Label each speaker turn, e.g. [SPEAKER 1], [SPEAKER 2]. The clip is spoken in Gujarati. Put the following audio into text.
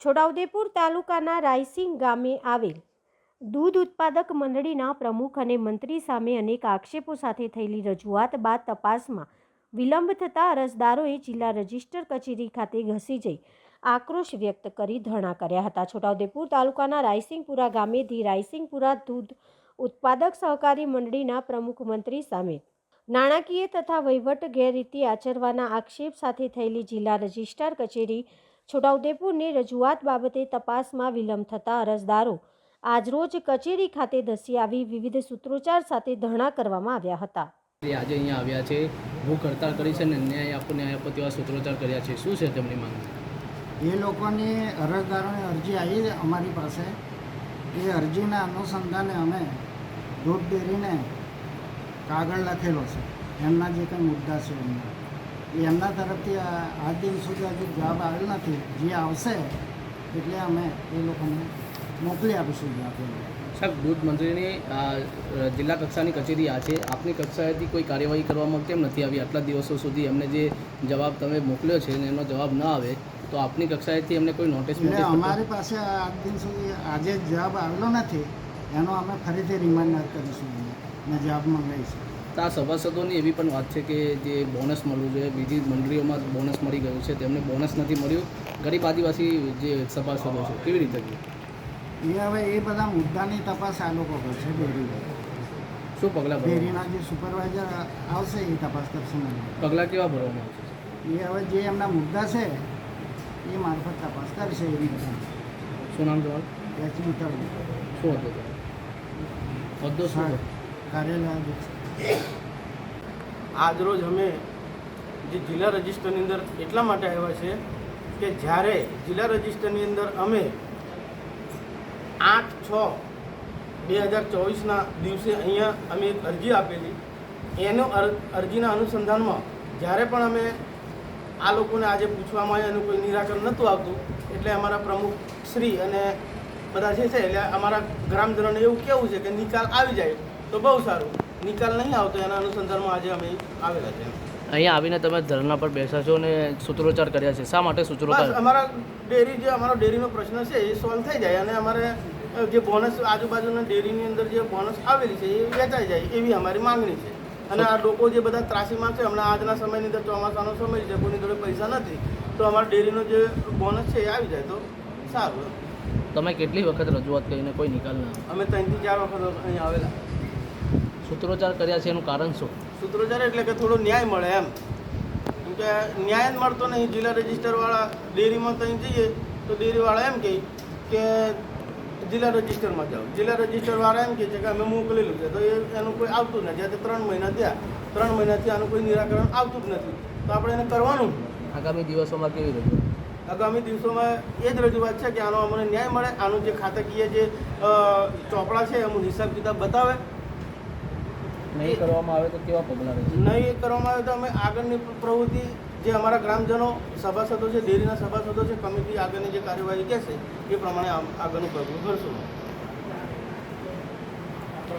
[SPEAKER 1] છોટાઉદેપુર તાલુકાના રાયસિંગ ગામે આવેલ દૂધ ઉત્પાદક મંડળીના પ્રમુખ અને મંત્રી સામે અનેક આક્ષેપો સાથે થયેલી રજૂઆત બાદ તપાસમાં વિલંબ થતાં અરજદારોએ જિલ્લા રજિસ્ટર કચેરી ખાતે ઘસી જઈ આક્રોશ વ્યક્ત કરી ધરણા કર્યા હતા. છોટાઉદેપુર તાલુકાના રાયસિંગપુરા ગામેથી રાયસિંગપુરા દૂધ ઉત્પાદક સહકારી મંડળીના પ્રમુખ મંત્રી સામે નાણાકીય તથા વહીવટ ગેરરીતિ આચરવાના આક્ષેપ સાથે થયેલી જિલ્લા રજિસ્ટ્રાર કચેરી છોટાઉદેપુરની રજૂઆત બાબતે તપાસમાં વિલંબ થતાં અરજદારો આજરોજ કચેરી ખાતે ધસી આવી વિવિધ સૂત્રોચ્ચાર સાથે ધરણા કરવામાં આવ્યા હતા.
[SPEAKER 2] આજે અહીંયા આવ્યા છે ભૂખ હડતાળ કરી છે અને ન્યાય આપો ન્યાય આપો તેવા સૂત્રોચ્ચાર કર્યા છે. શું છે તેમની માંગ?
[SPEAKER 3] એ લોકોની અરજદારોની અરજી આવી અમારી પાસે. એ અરજીના અનુસંધાને અમે દૂધ ડેરીને કાગળ લખેલો છે. એમના જે કંઈ મુદ્દા છે એમના. એમના તરફથી આ આજ દિન સુધી હજુ જવાબ આવેલ નથી. જે આવશે એટલે અમે એ લોકોને મોકલી આપીશું જવાબ.
[SPEAKER 2] સાહેબ દૂધ મંત્રીની જિલ્લા કક્ષાની કચેરી આ છે. આપની કક્ષાએથી કોઈ કાર્યવાહી કરવામાં કેમ નથી આવી? આટલા દિવસો સુધી એમને જે જવાબ તમે મોકલ્યો છે ને એનો જવાબ ન આવે તો આપની કક્ષાએથી એમને કોઈ નોટિસ મળે
[SPEAKER 3] અમારી પાસે આજ દિન સુધી આજે જવાબ આવેલો નથી. એનો અમે ફરીથી રિમાઇન્ડર કરીશું એમને ને જવાબ મંગાવીશું.
[SPEAKER 2] તો આ સભાસદોની એવી પણ વાત છે કે જે બોનસ મળવું જોઈએ બીજી મંડળીઓમાં બોનસ મળી ગયું છે તેમને બોનસ નથી મળ્યું. ગરીબ આદિવાસી જે સભાસદો છે કેવી રીતે
[SPEAKER 3] એ હવે એ બધા મુદ્દાની તપાસ આ લોકો કરશે ડેરી
[SPEAKER 2] શું પગલાં
[SPEAKER 3] ડેરીના જે સુપરવાઇઝર આવશે એ તપાસ કરશે
[SPEAKER 2] પગલાં કેવા ભરવામાં આવશે?
[SPEAKER 3] એ હવે જે એમના મુદ્દા છે એ મારફત તપાસ કરશે એ રીતે.
[SPEAKER 2] શું નામ તમારું? શું હતું? હોદ્દો શું
[SPEAKER 3] કાર્યાલય.
[SPEAKER 4] આજરોજ અમે જે જિલ્લા રજિસ્ટરની અંદર એટલા માટે આવ્યા છે કે જ્યારે જિલ્લા રજિસ્ટરની અંદર અમે આઠ છ બે હજાર ચોવીસના દિવસે અહીંયા અમે એક અરજી આપેલી. એનો અર- અરજીના અનુસંધાનમાં જ્યારે પણ અમે આ લોકોને આજે પૂછવામાં આવ્યા એનું કોઈ નિરાકરણ નહોતું આવતું, એટલે અમારા પ્રમુખ શ્રી અને બધા જે છે, એટલે અમારા ગ્રામજનોને એવું કેવું છે કે નિકાલ આવી જાય તો બહુ સારું. નિકાલ નહીં આવતો એના અનુસંધાનમાં આજે અમે આવેલા છે
[SPEAKER 2] અહીંયા આવીને તમે ધરણા પર બેસા છો અને સૂત્રોચ્ચાર કર્યા છે. શા માટે સૂત્રોચ્ચાર
[SPEAKER 4] અમારા ડેરી જે અમારો ડેરીનો પ્રશ્ન છે એ સોલ્વ થઈ જાય અને અમારે જે બોનસ આજુબાજુના ડેરીની અંદર જે બોનસ આવેલી છે એ વેચાઈ જાય એવી અમારી માંગણી છે. અને આ લોકો જે બધા ત્રાસીમાં છે હમણાં આજના સમયની અંદર ચોમાસાનો સમય છે કોઈની જોડે પૈસા નથી તો અમારા ડેરીનો જે બોનસ છે એ આવી જાય તો સારું
[SPEAKER 2] તમે કેટલી વખત રજૂઆત કરીને કોઈ નિકાલ ના
[SPEAKER 4] અમે ત્રણથી ચાર વખત અહીંયા આવેલા.
[SPEAKER 2] સૂત્રોચ્ચાર કર્યા છે એનું કારણ શું?
[SPEAKER 4] સૂત્રોચ્ચાર એટલે કે થોડો ન્યાય મળે એમ. કેમ કે ન્યાય જ મળતો નહીં જિલ્લા રજિસ્ટરવાળા ડેરીમાં ત્યાં જઈએ તો ડેરીવાળા એમ કહે કે જિલ્લા રજિસ્ટરમાં જાઓ. જિલ્લા રજિસ્ટરવાળા એમ કહે છે કે અમે મોકલેલું છે. તો એ એનું કોઈ આવતું નથી. આજે ત્રણ મહિના થયા. ત્રણ મહિનાથી આનું કોઈ નિરાકરણ આવતું જ નથી. તો આપણે એને કરવાનું
[SPEAKER 2] આગામી દિવસોમાં કેવી રજૂઆત?
[SPEAKER 4] આગામી દિવસોમાં એ જ રજૂઆત છે કે આનો અમને ન્યાય મળે. આનું જે ખાતાકીય જે ચોપડા છે એનું હિસાબ કિતાબ બતાવે.
[SPEAKER 2] નહીં કરવામાં આવે તો કેવા પગલાં
[SPEAKER 4] નહીં કરવામાં આવે તો અમે આગળની પ્રવૃત્તિ જે અમારા ગ્રામજનો, સભાસદો છે, ડેરીના સભાસદો છે, કમિટી આગળની જે કાર્યવાહી કહેશે, એ પ્રમાણે આગળનું પગલું ભરશું